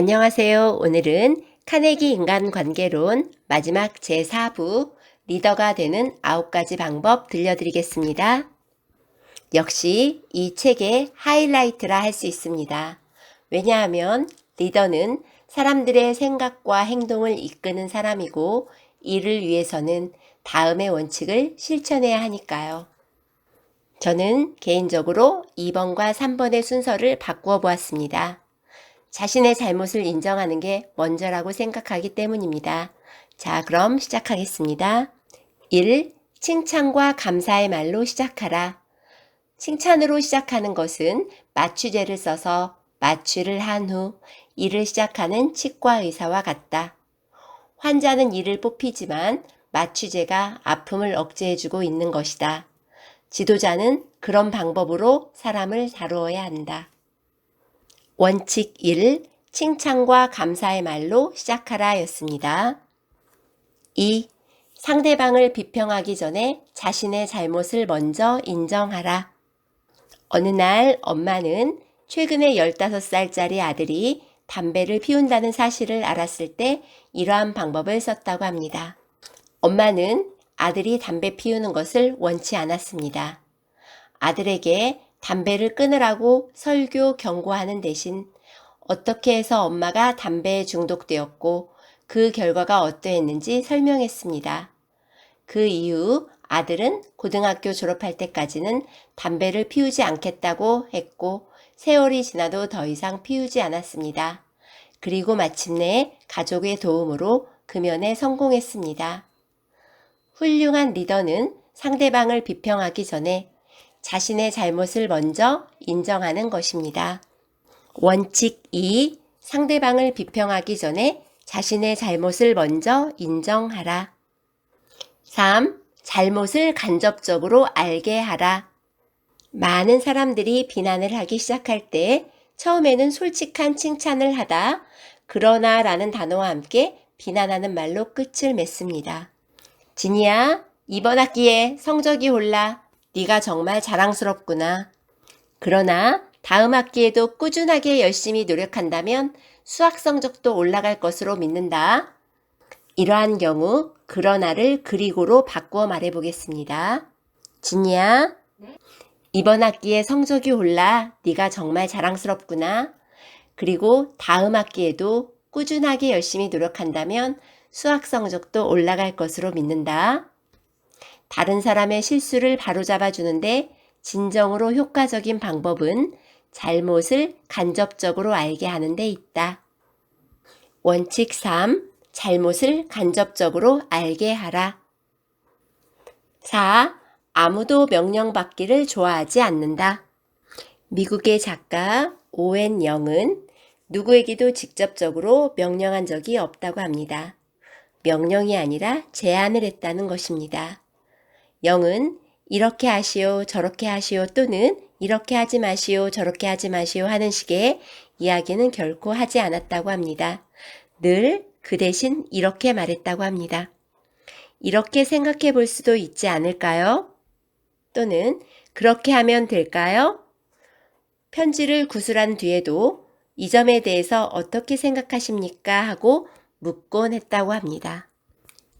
안녕하세요. 오늘은 카네기 인간관계론 마지막 제4부 리더가 되는 9가지 방법 들려드리겠습니다. 역시 이 책의 하이라이트라 할 수 있습니다. 왜냐하면 리더는 사람들의 생각과 행동을 이끄는 사람이고 이를 위해서는 다음의 원칙을 실천해야 하니까요. 저는 개인적으로 2번과 3번의 순서를 바꾸어 보았습니다. 자신의 잘못을 인정하는 게 먼저라고 생각하기 때문입니다. 자, 그럼 시작하겠습니다. 1. 칭찬과 감사의 말로 시작하라. 칭찬으로 시작하는 것은 마취제를 써서 마취를 한 후 일을 시작하는 치과 의사와 같다. 환자는 이를 뽑히지만 마취제가 아픔을 억제해주고 있는 것이다. 지도자는 그런 방법으로 사람을 다루어야 한다. 원칙 1. 칭찬과 감사의 말로 시작하라 였습니다. 2. 상대방을 비평하기 전에 자신의 잘못을 먼저 인정하라. 어느 날 엄마는 최근에 15살짜리 아들이 담배를 피운다는 사실을 알았을 때 이러한 방법을 썼다고 합니다. 엄마는 아들이 담배 피우는 것을 원치 않았습니다. 아들에게 담배를 끊으라고 설교 경고하는 대신 어떻게 해서 엄마가 담배에 중독되었고 그 결과가 어떠했는지 설명했습니다. 그 이후 아들은 고등학교 졸업할 때까지는 담배를 피우지 않겠다고 했고 세월이 지나도 더 이상 피우지 않았습니다. 그리고 마침내 가족의 도움으로 금연에 성공했습니다. 훌륭한 리더는 상대방을 비평하기 전에 자신의 잘못을 먼저 인정하는 것입니다. 원칙 2. 상대방을 비평하기 전에 자신의 잘못을 먼저 인정하라. 3. 잘못을 간접적으로 알게 하라. 많은 사람들이 비난을 하기 시작할 때 처음에는 솔직한 칭찬을 하다 그러나 라는 단어와 함께 비난하는 말로 끝을 맺습니다. 진이야, 이번 학기에 성적이 올라 네가 정말 자랑스럽구나. 그러나 다음 학기에도 꾸준하게 열심히 노력한다면 수학 성적도 올라갈 것으로 믿는다. 이러한 경우 그러나를 그리고로 바꾸어 말해 보겠습니다. 진이야, 이번 학기에 성적이 올라 네가 정말 자랑스럽구나. 그리고 다음 학기에도 꾸준하게 열심히 노력한다면 수학 성적도 올라갈 것으로 믿는다. 다른 사람의 실수를 바로잡아 주는데 진정으로 효과적인 방법은 잘못을 간접적으로 알게 하는 데 있다. 원칙 3. 잘못을 간접적으로 알게 하라. 4. 아무도 명령받기를 좋아하지 않는다. 미국의 작가 오웬 영은 누구에게도 직접적으로 명령한 적이 없다고 합니다. 명령이 아니라 제안을 했다는 것입니다. 영은 이렇게 하시오, 저렇게 하시오 또는 이렇게 하지 마시오, 저렇게 하지 마시오 하는 식의 이야기는 결코 하지 않았다고 합니다. 늘 그 대신 이렇게 말했다고 합니다. 이렇게 생각해 볼 수도 있지 않을까요? 또는 그렇게 하면 될까요? 편지를 구술한 뒤에도 이 점에 대해서 어떻게 생각하십니까? 하고 묻곤 했다고 합니다.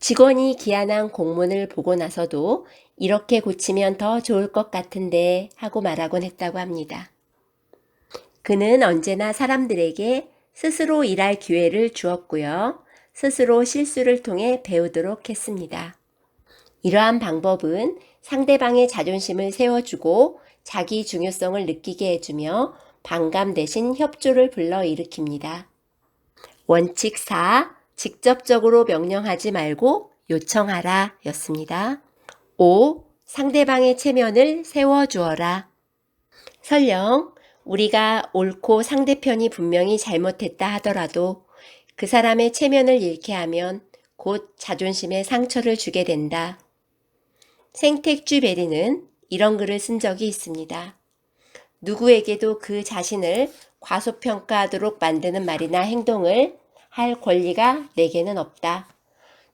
직원이 기한한 공문을 보고 나서도 이렇게 고치면 더 좋을 것 같은데 하고 말하곤 했다고 합니다. 그는 언제나 사람들에게 스스로 일할 기회를 주었고요. 스스로 실수를 통해 배우도록 했습니다. 이러한 방법은 상대방의 자존심을 세워주고 자기 중요성을 느끼게 해주며 반감 대신 협조를 불러일으킵니다. 원칙 4. 직접적으로 명령하지 말고 요청하라 였습니다. 5. 상대방의 체면을 세워주어라. 설령 우리가 옳고 상대편이 분명히 잘못했다 하더라도 그 사람의 체면을 잃게 하면 곧 자존심에 상처를 주게 된다. 생택쥐 베리는 이런 글을 쓴 적이 있습니다. 누구에게도 그 자신을 과소평가하도록 만드는 말이나 행동을 할 권리가 내게는 없다.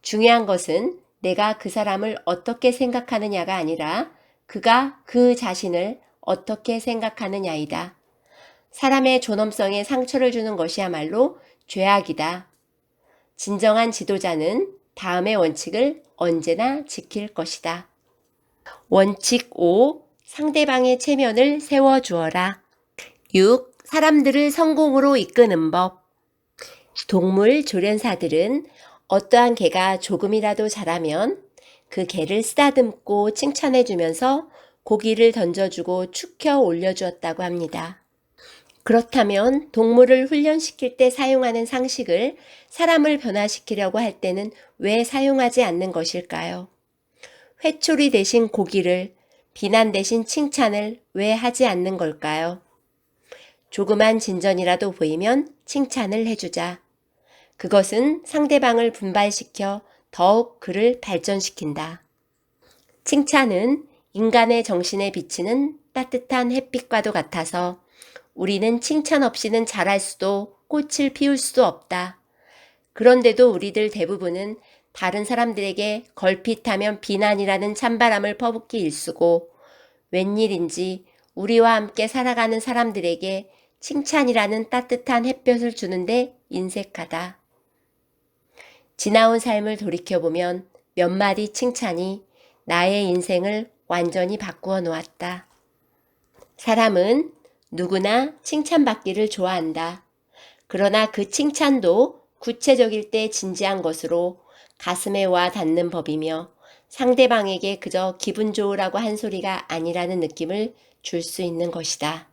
중요한 것은 내가 그 사람을 어떻게 생각하느냐가 아니라 그가 그 자신을 어떻게 생각하느냐이다. 사람의 존엄성에 상처를 주는 것이야말로 죄악이다. 진정한 지도자는 다음의 원칙을 언제나 지킬 것이다. 원칙 5. 상대방의 체면을 세워주어라. 6. 사람들을 성공으로 이끄는 법. 동물 조련사들은 어떠한 개가 조금이라도 자라면 그 개를 쓰다듬고 칭찬해주면서 고기를 던져주고 축혀 올려주었다고 합니다. 그렇다면 동물을 훈련시킬 때 사용하는 상식을 사람을 변화시키려고 할 때는 왜 사용하지 않는 것일까요? 회초리 대신 고기를, 비난 대신 칭찬을 왜 하지 않는 걸까요? 조그만 진전이라도 보이면 칭찬을 해주자. 그것은 상대방을 분발시켜 더욱 그를 발전시킨다. 칭찬은 인간의 정신에 비치는 따뜻한 햇빛과도 같아서 우리는 칭찬 없이는 자랄 수도 꽃을 피울 수도 없다. 그런데도 우리들 대부분은 다른 사람들에게 걸핏하면 비난이라는 찬바람을 퍼붓기 일쑤고 웬일인지 우리와 함께 살아가는 사람들에게 칭찬이라는 따뜻한 햇볕을 주는데 인색하다. 지나온 삶을 돌이켜보면 몇 마디 칭찬이 나의 인생을 완전히 바꾸어 놓았다. 사람은 누구나 칭찬받기를 좋아한다. 그러나 그 칭찬도 구체적일 때 진지한 것으로 가슴에 와 닿는 법이며 상대방에게 그저 기분 좋으라고 한 소리가 아니라는 느낌을 줄 수 있는 것이다.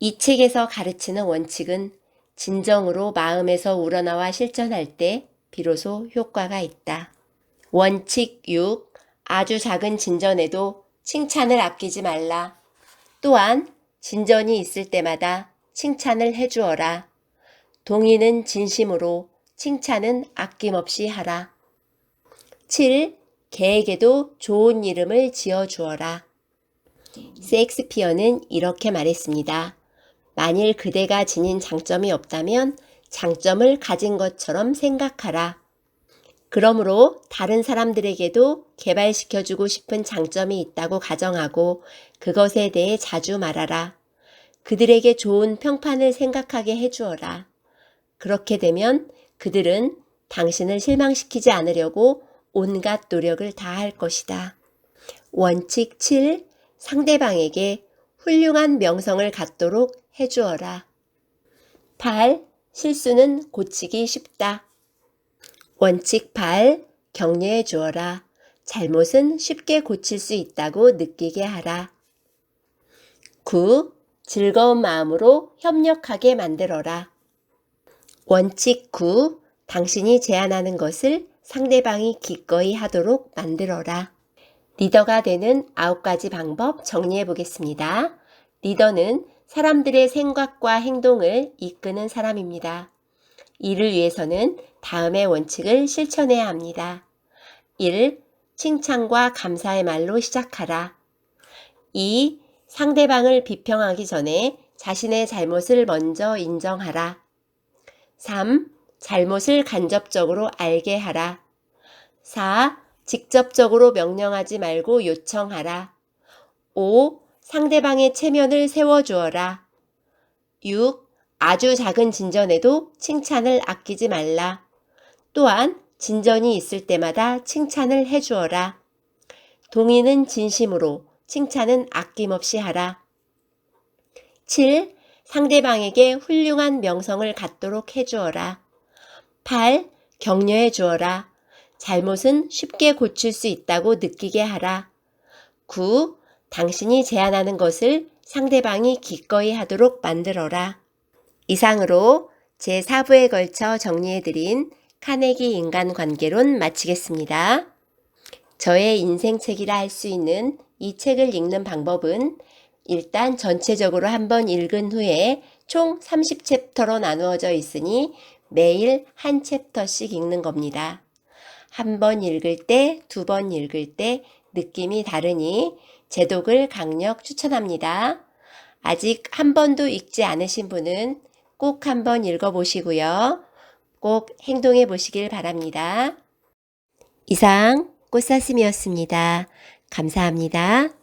이 책에서 가르치는 원칙은 진정으로 마음에서 우러나와 실천할 때 비로소 효과가 있다. 원칙 6. 아주 작은 진전에도 칭찬을 아끼지 말라. 또한 진전이 있을 때마다 칭찬을 해주어라. 동의는 진심으로, 칭찬은 아낌없이 하라. 7. 개에게도 좋은 이름을 지어주어라. 셰익스피어는 이렇게 말했습니다. 만일 그대가 지닌 장점이 없다면 장점을 가진 것처럼 생각하라. 그러므로 다른 사람들에게도 개발시켜주고 싶은 장점이 있다고 가정하고 그것에 대해 자주 말하라. 그들에게 좋은 평판을 생각하게 해주어라. 그렇게 되면 그들은 당신을 실망시키지 않으려고 온갖 노력을 다할 것이다. 원칙 7. 상대방에게 훌륭한 명성을 갖도록 해주어라. 8. 실수는 고치기 쉽다. 원칙 8. 격려해 주어라. 잘못은 쉽게 고칠 수 있다고 느끼게 하라. 9. 즐거운 마음으로 협력하게 만들어라. 원칙 9. 당신이 제안하는 것을 상대방이 기꺼이 하도록 만들어라. 리더가 되는 아홉 가지 방법 정리해 보겠습니다. 리더는 사람들의 생각과 행동을 이끄는 사람입니다. 이를 위해서는 다음의 원칙을 실천해야 합니다. 1. 칭찬과 감사의 말로 시작하라. 2. 상대방을 비평하기 전에 자신의 잘못을 먼저 인정하라. 3. 잘못을 간접적으로 알게 하라. 4. 직접적으로 명령하지 말고 요청하라. 5. 상대방의 체면을 세워주어라. 6. 아주 작은 진전에도 칭찬을 아끼지 말라. 또한 진전이 있을 때마다 칭찬을 해주어라. 동의는 진심으로, 칭찬은 아낌없이 하라. 7. 상대방에게 훌륭한 명성을 갖도록 해주어라. 8. 격려해 주어라. 잘못은 쉽게 고칠 수 있다고 느끼게 하라. 9. 당신이 제안하는 것을 상대방이 기꺼이 하도록 만들어라. 이상으로 제4부에 걸쳐 정리해드린 카네기 인간관계론 마치겠습니다. 저의 인생책이라 할 수 있는 이 책을 읽는 방법은 일단 전체적으로 한번 읽은 후에 총 30챕터로 나누어져 있으니 매일 한 챕터씩 읽는 겁니다. 한 번 읽을 때, 두 번 읽을 때 느낌이 다르니 제독을 강력 추천합니다. 아직 한 번도 읽지 않으신 분은 꼭 한번 읽어보시고요. 꼭 행동해 보시길 바랍니다. 이상 꽃사슴이었습니다. 감사합니다.